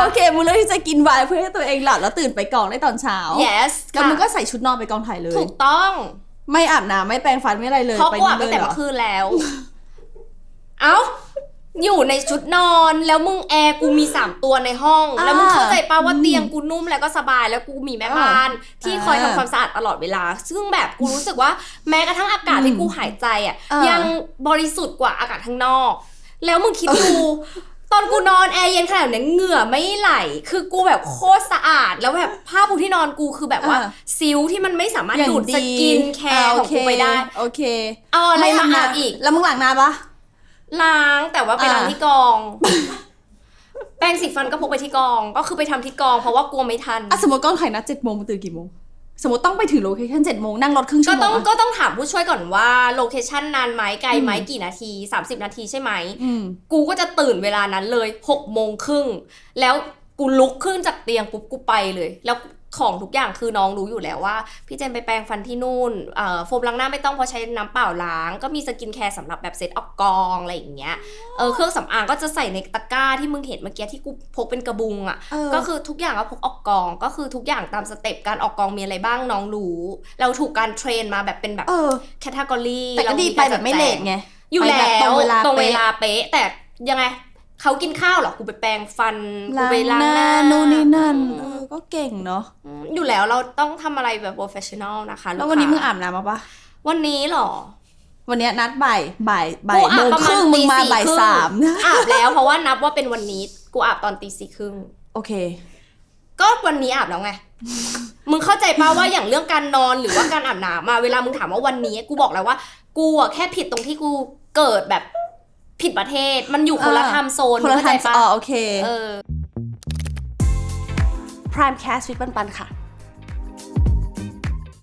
โอเคมึงเลือกที่จะกินไวน์เพื่อให้ตัวเองหลับแล้วตื่นไปกองได้ตอนเช้า yes แล้วค่ะมึงก็ใส่ชุดนอนไปกองถ่ายเลย ถูกต้อง ไม่อาบน้ำไม่แปรงฟันไม่อะไรเลยเพราะไปกูอาบเลตั้งยแต่เหรเมื่ออคืนแล้ว เอ้าอยู่ในชุดนอนแล้วมึงแอร์กูมี3ตัวในห้อง แล้วมึงเข้าใจป่าว่าเตียงกูนุ่มแล้วก็สบายแล้วกูมีแม่บ้าน ที่คอยทำความสะอาดตลอดเวลา ซึ่งแบบกูรู้สึกว่าแม้กระทั่งอากาศที่กูหายใจอะยังบริสุทธิ์กว่าอากาศข้างนอก แล้วมึงคิดดู ตอนกูนอนแอร์เย็นขนาดนั้นเหงื่อไม่ไหล คือกูแบบโคตรสะอาด แล้วแบบผ้าปูที่นอนกูคือแบบว่า ซิลที่มันไม่สามารถอย่างดูดสกินแคอ่าร์โอของเคกูไปได้ โอเค เอาอะไรมาอาน้บอีก แล้วมึงล้างหน้าปะล้างแต่ว่าไปอ่าล้างที่กอง แปรงสีฟันก็พกไปที่กอง ก็คือไปทำที่กองเพราะว่ากลัวไม่ทันอะสมมติกองถ่ายนัดเจ็ดโมงมึงตื่นกี่โมง สมมติต้องไปถึงโลเคชั่นเจ็ดโมงนั่งรถครึ่งชั่ก็วโมงต้องอะก็ต้องถามผู้ช่วยก่อนว่าโลเคชั่นนานไหมไกลไหมอืมกี่นาที 30 นาทีใช่ไหม อืม กูก็จะตื่นเวลานั้นเลย6โมงครึ่ง แล้วกูลุกขึ้นจากเตียงปุ๊บกูไปเลย แล้ว ของทุกอย่างคือน้องรู้อยู่แล้วว่า พี่เจนไปแปรงฟันที่นู่นเอ่อโฟมล้างหน้าไม่ต้องเพราะใช้น้ำเปล่าล้าง ก็มีสกินแคร์สำหรับแบบเซตออกกองอะไรอย่างเงี้ยเออเครื่องสำอางก็จะใส่ในตะกร้าที่มึงเห็นเมื่อกี้ที่กูพกเป็นกระบุงอะ่ะเออก็คือทุกอย่างก็พกออกกอง ก็คือทุกอย่างตามสเต็ปการออกกองมีอะไรบ้างน้องรู้ เราถูกการเทรนมาแบบเป็นแบบเออแคตตากรีแต่ก็ดีไปแบบไม่เลทไงอยู่ไปแล้แบบตรงวเวลาตรงเวเป๊ะลาเป๊ะแต่ยังไง เขากินข้าวเหรอ กูไปแปรงฟัน กูล้างไปหล้างน้าหน้านู่นนี่นั่นอืเอมอก็เก่งเนาะอืมอยู่แล้วเราต้องทำอะไรแบบโปรเฟชชั่นอลนะคะ แล้ววันนี้ลูมึกงค้าอาบน้ำมาปะวันนี้เหรอ วันเนี้ยนัดบ่ายบ่ายบ่ายกูโมอาบงประคมาณรึ่งมึงมาตีสี่บ่ายครึ่งสามอาบแล้วเพราะว่านับว่าเป็นวันนี้ กูอาบตอนตีสี่ครึ่งโอเค ก็วันนี้อาบแล้วไงมึงเข้าใจป่าว่าอย่างเรื่องการนอนหรือว่าการอาบน้ำมาเวลามึงถามว่าวันนี้ กูบอกแล้วว่า กูอะแค่ผิดตรงที่กูเกิดแบบ ผิดประเทศ มันอยู่คนละอ่าไทม์โซนคนละมึงเข้าใจทางปะอ๋อโอเคเออ Prime Cast วิทปันปันค่ะ